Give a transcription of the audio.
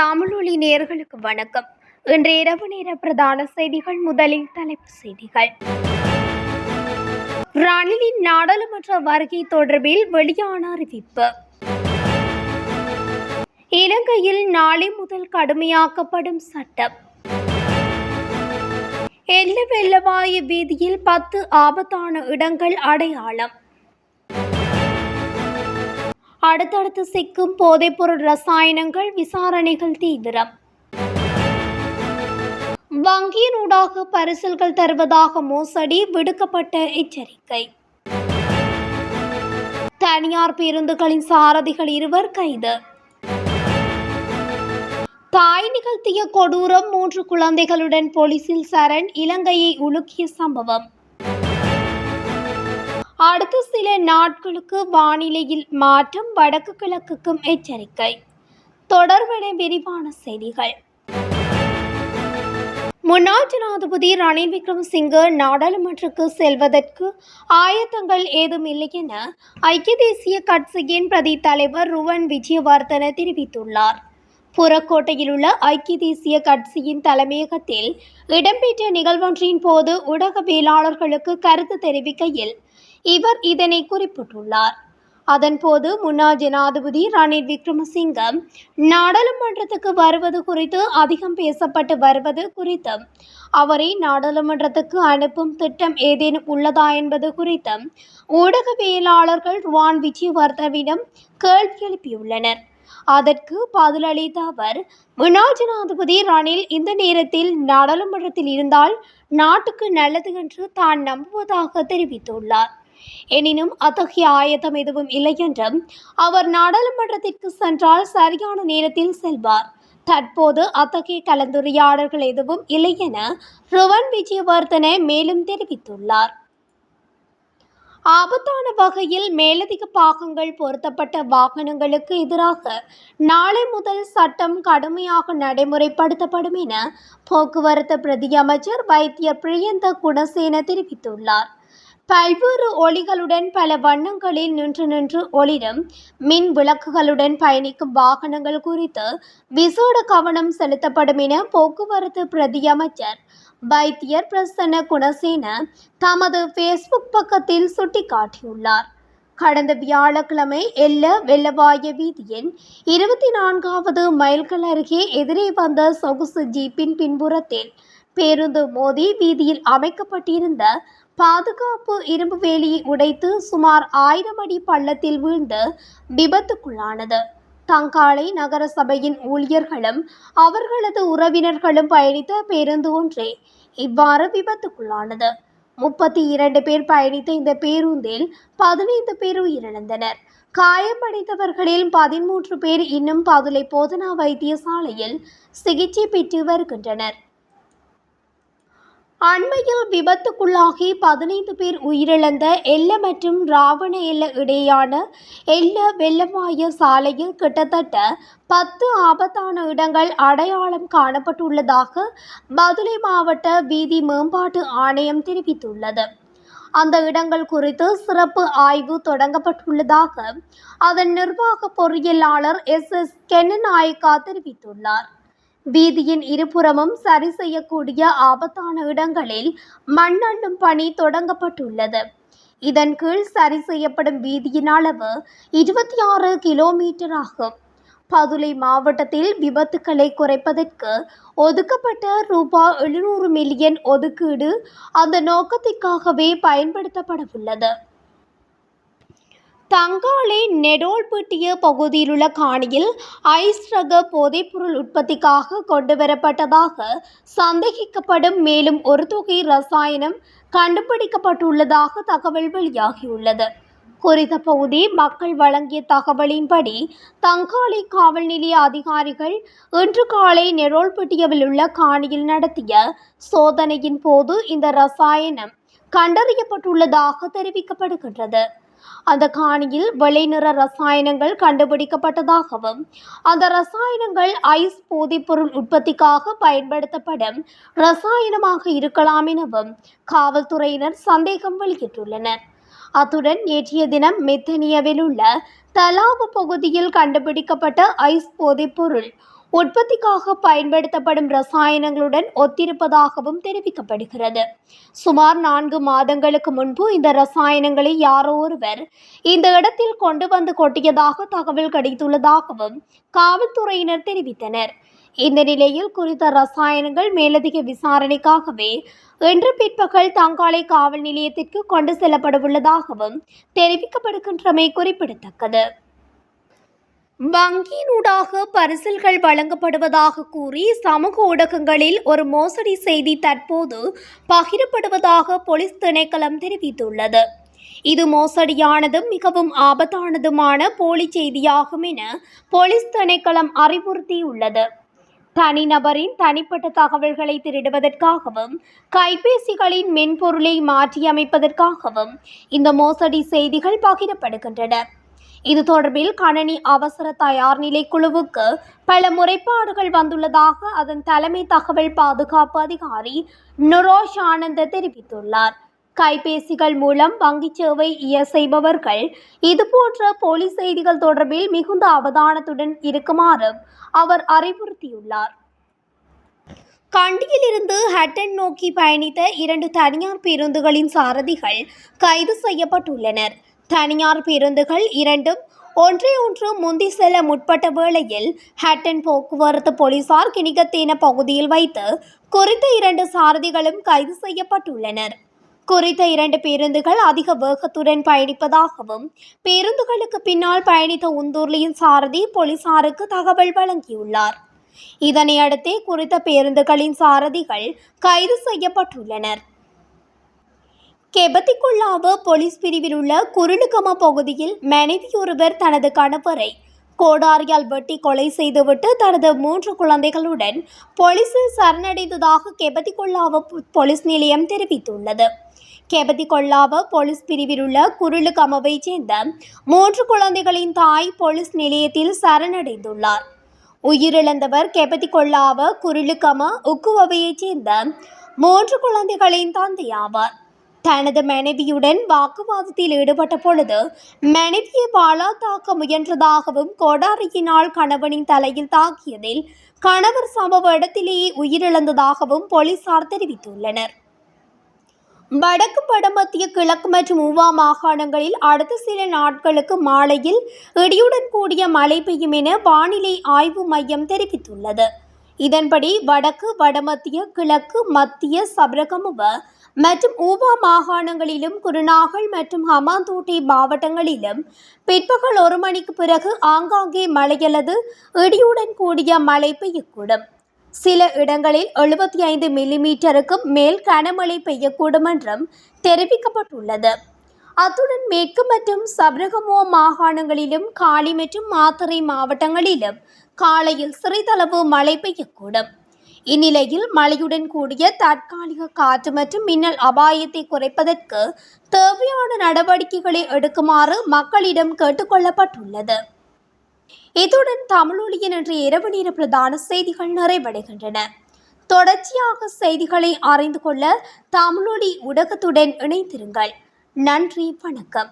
தமிழொலி நேர்களுக்கு வணக்கம். இன்று இரவு நேர பிரதான செய்திகள் முதலில் தலைப்பு செய்திகள். ரணிலின் நாடாளுமன்ற வருகை தொடர்பில் வெளியான அறிவிப்பு. இலங்கையில் நாளை முதல் கடுமையாக்கப்படும் சட்டம். எல்ல வெள்ளவாயு வீதியில் பத்து ஆபத்தான இடங்கள் அடையாளம். அடுத்தடுத்து சிக்கும் போதைப்பொருள் ரசாயனங்கள் விசாரணைகள் தீவிரம். வங்கியினூடாக பரிசல்கள் தருவதாக மோசடி விடுக்கப்பட்ட எச்சரிக்கை. தனியார் பேருந்துகளின் சாரதிகள் இருவர் கைது. தாய் நிகழ்த்திய கொடூரம் மூன்று குழந்தைகளுடன் போலீசில் சரண் இலங்கையை உலுக்கிய சம்பவம். அடுத்த சில நாட்களுக்கு வானிலையில் மாற்றம் வடக்கு கிழக்குக்கும் எச்சரிக்கை. தொடர்பென விரிவான செய்திகள். முன்னாள் ஜனாதிபதி ரணில் விக்ரமசிங்கே நாடாளுமன்றக்கு செல்வதற்கு ஆயத்தங்கள் ஏதும் இல்லை என ஐக்கிய தேசிய கட்சியின் பிரதி தலைவர் ருவன் விஜயவர்தன தெரிவித்துள்ளார். புறக்கோட்டையில் உள்ள ஐக்கிய தேசிய கட்சியின் தலைமையகத்தில் இடம்பெற்ற நிகழ்வொன்றின் போது ஊடகவியலாளர்களுக்கு கருத்து தெரிவிக்கையில் இவர் இதனை குறிப்பிட்டுள்ளார். அதன்போது முன்னாள் ஜனாதிபதி ரணில் விக்ரமசிங்கம் நாடாளுமன்றத்துக்கு வருவது குறித்து அதிகம் பேசப்பட்டு வருவது குறித்தும் அவரை நாடாளுமன்றத்துக்கு அனுப்பும் திட்டம் ஏதேனும் உள்ளதா என்பது குறித்தும் ஊடகவியலாளர்கள் ருவான் விஜயவர்தவிடம் கேள்வி எழுப்பியுள்ளனர். அதற்கு பதிலளித்த அவர் முன்னாள் ஜனாதிபதி ரணில் இந்த நேரத்தில் நாடாளுமன்றத்தில் இருந்தால் நாட்டுக்கு நல்லது என்று தான் நம்புவதாக தெரிவித்துள்ளார். எனினும் அத்தகைய ஆயத்தம் எதுவும் இல்லை என்றும் அவர் நாடாளுமன்றத்திற்கு சென்றால் சரியான நேரத்தில் செல்வார். தற்போது அத்தகைய கலந்துரையாடல்கள் எதுவும் இல்லை என ருவன் விஜயவர்தன மேலும் தெரிவித்துள்ளார். ஆபத்தான வகையில் மேலதிக பாகங்கள் பொருத்தப்பட்ட வாகனங்களுக்கு எதிராக நாளை முதல் சட்டம் கடுமையாக நடைமுறைப்படுத்தப்படும் என போக்குவரத்து பிரதி அமைச்சர் வைத்தியர் பிரியந்த குணசேன தெரிவித்துள்ளார். பல்வேறு ஒளிகளுடன் பல வண்ணங்களில் நின்று நின்று ஒளிரும். மின் விளக்குகளுடன் பயணிக்கும் வாகனங்கள் குறித்து விசேட கவனம் செலுத்தப்படும் என போக்குவரத்து பிரதி அமைச்சர் வைத்தியர் பிரசன்ன குணசேன தமது ஃபேஸ்புக் பக்கத்தில் சுட்டிக்காட்டியுள்ளார். கடந்த வியாழக்கிழமை எல்ல வெள்ளவாய வீதியின் இருபத்தி நான்காவது மைல்கள் அருகே எதிரே வந்த சொகுசு ஜீப்பின் பின்புறத்தில் பேருந்து மோதி வீதியில் அமைக்கப்பட்டிருந்த பாதுகாப்பு இரும்பு வேலியை உடைத்து சுமார் ஆயிரம் அடி பள்ளத்தில் வீழ்ந்து விபத்துக்குள்ளானது. தங்காலை நகர சபையின் ஊழியர்களும் அவர்களது உறவினர்களும் பயணித்த பேருந்து ஒன்றே இவ்வாறு விபத்துக்குள்ளானது. முப்பத்தி இரண்டு பேர் பயணித்த இந்த பேருந்தில் பதினைந்து பேர் உயிரிழந்தனர். காயமடைந்தவர்களில் பதிமூன்று பேர் இன்னும் பதுளை போதனா வைத்தியசாலையில் சிகிச்சை பெற்று வருகின்றனர். அண்மையில் விபத்துக்குள்ளாகி பதினைந்து பேர் உயிரிழந்த எல்ல மற்றும் ராவண எல்ல இடையான எல்ல வெள்ளமாய சாலையில் கிட்டத்தட்ட பத்து ஆபத்தான இடங்கள் அடையாளம் காணப்பட்டுள்ளதாக மதுரை மாவட்ட வீதி மேம்பாட்டு ஆணையம் தெரிவித்துள்ளது. அந்த இடங்கள் குறித்து சிறப்பு ஆய்வு தொடங்கப்பட்டுள்ளதாக அதன் நிர்வாக பொறியியலாளர் எஸ் எஸ் கென்னநாயக்கா தெரிவித்துள்ளார். வீதியின் இருபுறமும் சரி செய்யக்கூடிய ஆபத்தான இடங்களில் மண்ணள்ளும் பணி தொடங்கப்பட்டுள்ளது. இதன் கீழ் சரி செய்யப்படும் வீதியின் அளவு இருபத்தி ஆறு கிலோமீட்டர் ஆகும். பதுளை மாவட்டத்தில் விபத்துக்களை குறைப்பதற்கு ஒதுக்கப்பட்ட ரூபாய் எழுநூறு மில்லியன் ஒதுக்கீடு அந்த நோக்கத்திற்காகவே பயன்படுத்தப்படவுள்ளது. தங்காலை நெடோல்பட்டிய பகுதியிலுள்ள காணியில் ஐஸ் ரக போதைப்பொருள் உற்பத்திக்காக கொண்டுவரப்பட்டதாக சந்தேகிக்கப்படும் மேலும் ஒரு தொகை ரசாயனம் கண்டுபிடிக்கப்பட்டுள்ளதாக தகவல் வெளியாகியுள்ளது. குறித்த பகுதி மக்கள் வழங்கிய தகவலின்படி தங்காலை காவல் நிலைய அதிகாரிகள் இன்று காலை நெரோல்பட்டியவில் உள்ள காணியில் நடத்திய சோதனையின் போது இந்த ரசாயனம் கண்டறியப்பட்டுள்ளதாக தெரிவிக்கப்படுகின்றது. அந்த காணியில் வெள்ளை நிற ரசாயனங்கள் கண்டுபிடிக்கப்பட்டதாகவும் அந்த ரசாயனங்கள் ஐஸ் போதைப்பொருள் உற்பத்திக்காக பயன்படுத்தப்படும் ரசாயனமாக இருக்கலாம் எனவும் காவல்துறையினர் சந்தேகம் வெளியிட்டுள்ளனர். அத்துடன் நேற்றைய தினம் மெத்தனியாவில் உள்ள தலாபு பகுதியில் கண்டுபிடிக்கப்பட்ட ஐஸ் போதைப்பொருள் உற்பத்திக்காக பயன்படுத்தப்படும் ரசாயனங்களுடன் ஒத்திருப்பதாகவும் தெரிவிக்கப்படுகிறது. சுமார் நான்கு மாதங்களுக்கு முன்பு இந்த ரசாயனங்களை யாரோ ஒருவர் இந்த இடத்தில் கொண்டு வந்து கொட்டியதாக தகவல் கிடைத்துள்ளதாகவும் காவல்துறையினர் தெரிவித்தனர். இந்த நிலையில் குறித்த ரசாயனங்கள் மேலதிக விசாரணைக்காகவே இன்று பிற்பகல் தங்காலை காவல் நிலையத்திற்கு கொண்டு செல்லப்படவுள்ளதாகவும் தெரிவிக்கப்படுகின்றமை குறிப்பிடத்தக்கது. வங்கியினூடாக பரிசில்கள் வழங்கப்படுவதாக கூறி சமூக ஊடகங்களில் ஒரு மோசடி செய்தி தற்போது பகிரப்படுவதாக போலீஸ் திணைக்களம் தெரிவித்துள்ளது. இது மோசடியானதும் மிகவும் ஆபத்தானதுமான போலி செய்தியாகும் என போலீஸ் திணைக்களம் அறிவுறுத்தியுள்ளது. தனிநபரின் தனிப்பட்ட தகவல்களை திருடுவதற்காகவும் கைபேசிகளின் மென்பொருளை மாற்றியமைப்பதற்காகவும் இந்த மோசடி செய்திகள் பகிரப்படுகின்றன. இது தொடர்பில் கணனி அவசர தயார் நிலை குழுவுக்கு பல முறைப்பாடுகள் வந்துள்ளதாக அதன் தலைமை தகவல் பாதுகாப்பு அதிகாரி நுரோஷ் ஆனந்த தெரிவித்துள்ளார். கைபேசிகள் மூலம் வங்கிச் சேவை இய செய்பவர்கள் இதுபோன்ற போலி செய்திகள் தொடர்பில் மிகுந்த அவதானத்துடன் இருக்குமாறு அவர் அறிவுறுத்தியுள்ளார். கண்டியிலிருந்து ஹட்டன் நோக்கி பயணித்த இரண்டு தனியார் பேருந்துகளின் சாரதிகள் கைது செய்யப்பட்டுள்ளனர். தனியார் பேருந்துகள் இரண்டும் ஒன்றை ஒன்று முந்தி செல்ல முற்பட்ட வேளையில் ஹட்டன் போக்குவரத்து போலீசார் கிணிகத்தேன பகுதியில் வைத்து குறித்த இரண்டு சாரதிகளும் கைது செய்யப்பட்டுள்ளனர். குறித்த இரண்டு பேருந்துகள் அதிக வேகத்துடன் பயணிப்பதாகவும் பேருந்துகளுக்கு பின்னால் பயணித்த உந்தூர்லியின் சாரதி போலீசாருக்கு தகவல் வழங்கியுள்ளார். இதனையடுத்தே குறித்த பேருந்துகளின் சாரதிகள் கைது செய்யப்பட்டுள்ளனர். கெபத்திக்குள்ளாவ போலீஸ் பிரிவில் உள்ள குருணுகம பகுதியில் மனைவியொருவர் தனது கணவரை கோடாரியால் வெட்டி கொலை செய்துவிட்டு தனது மூன்று குழந்தைகளுடன் போலீசில் சரணடைந்ததாக கெபத்திக்குள்ளாவ போலீஸ் நிலையம் தெரிவித்துள்ளது. கெபத்திகொள்ளாவ போலீஸ் பிரிவில் உள்ள குருளுகமவை சேர்ந்த மூன்று குழந்தைகளின் தாய் போலீஸ் நிலையத்தில் சரணடைந்துள்ளார். உயிரிழந்தவர் கெபத்திகொள்ளாவ குருளுகம உக்குவவையைச் சேர்ந்த மூன்று குழந்தைகளின் தந்தையாவார். தனது மனைவியுடன் வாக்குவாதத்தில் ஈடுபட்ட பொழுது மனைவியை வாளா தாக்க முயன்றதாகவும் கோடாரியினால் கணவனின் தலையில் தாக்கியதில் கணவர் சம்பவ இடத்திலேயே உயிரிழந்ததாகவும் போலீசார் தெரிவித்துள்ளனர். வடக்கு வடமத்திய கிழக்கு மற்றும் ஊவா மாகாணங்களில் அடுத்த சில நாட்களுக்கு மாலையில் இடியுடன் கூடிய மழை பெய்யும் என வானிலை ஆய்வு மையம் தெரிவித்துள்ளது. இதன்படி வடக்கு வடமத்திய கிழக்கு மத்திய சபரகமுவ மற்றும் ஊபா மாகாணங்களிலும் குருநாகல் மற்றும் ஹமாந்தோட்டை மாவட்டங்களிலும் பிற்பகல் ஒரு மணிக்கு பிறகு ஆங்காங்கே மழை அல்லது இடியுடன் கூடிய மழை பெய்யக்கூடும். சில இடங்களில் எழுபத்தி ஐந்து மில்லிமீட்டருக்கும் மேல் கனமழை பெய்யக்கூடும் என்றும் தெரிவிக்கப்பட்டுள்ளது. அத்துடன் மேற்கு மற்றும் சபரகமோ மாகாணங்களிலும் காலி மற்றும் மாத்தறை மாவட்டங்களிலும் காலையில் சிறிதளவு மழை பெய்யக்கூடும். இந்நிலையில் மழையுடன் கூடிய தற்காலிக காற்று மற்றும் மின்னல் அபாயத்தை குறைப்பதற்கு தேவையான நடவடிக்கைகளை எடுக்குமாறு மக்களிடம் கேட்டுக்கொள்ளப்பட்டுள்ளது இத்துடன் தமிழொலியின் இன்று இரவு நேர பிரதான செய்திகள் நிறைவடைகின்றன. தொடர்ச்சியாக செய்திகளை அறிந்து கொள்ள தமிழொலி ஊடகத்துடன் இணைந்திருங்கள். நன்றி வணக்கம்.